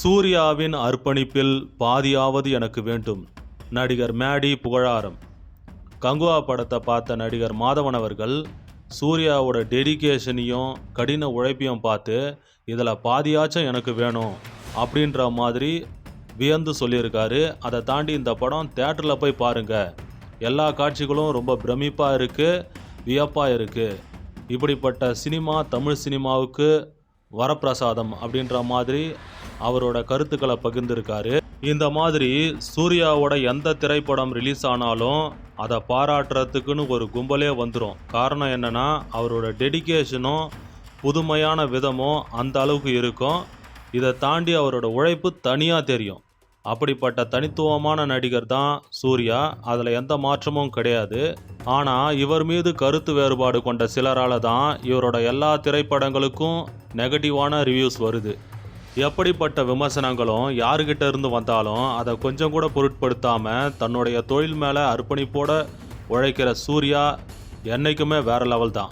சூர்யாவின் அர்ப்பணிப்பில் பாதியாவது எனக்கு வேண்டும். நடிகர் மேடி புகழாரம். கங்குவா படத்தை பார்த்த நடிகர் மாதவன் அவர்கள் சூர்யாவோட டெடிகேஷனையும் கடின உழைப்பையும் பார்த்து இதில் பாதியாச்சும் எனக்கு வேணும் அப்படின்ற மாதிரி வியந்து சொல்லியிருக்காரு. அதை தாண்டி இந்த படம் தேட்டரில் போய் பாருங்கள் எல்லா காட்சிகளும் ரொம்ப பிரமிப்பாக இருக்குது வியப்பாக இருக்குது இப்படிப்பட்ட சினிமா தமிழ் சினிமாவுக்கு வரப்பிரசாதம் அப்படின்ற மாதிரி அவரோட கருத்துக்களை பகிர்ந்திருக்காரு. இந்த மாதிரி சூர்யாவோட எந்த திரைப்படம் ரிலீஸ் ஆனாலும் அதை பாராட்டுறதுக்குன்னு ஒரு கும்பலே வந்துடும் காரணம் என்னன்னா அவரோட டெடிகேஷனும் புதுமையான விதமும் அந்த அளவுக்கு இருக்கும். இதை தாண்டி அவரோட உழைப்பு தனியாக தெரியும். அப்படிப்பட்ட தனித்துவமான நடிகர் தான் சூர்யா. அதில் எந்த மாற்றமும் கிடையாது. ஆனால் இவர் மீது கருத்து வேறுபாடு கொண்ட சிலரால் தான் இவரோட எல்லா திரைப்படங்களுக்கும் நெகட்டிவான ரிவ்யூஸ் வருது. எப்படிப்பட்ட விமர்சனங்களும் யாருக்கிட்ட இருந்து வந்தாலும் அதை கொஞ்சம் கூட பொருட்படுத்தாமல் தன்னுடைய தொழில் மேலே அர்ப்பணிப்போட உழைக்கிற சூர்யா என்றைக்குமே வேறு லெவல் தான்.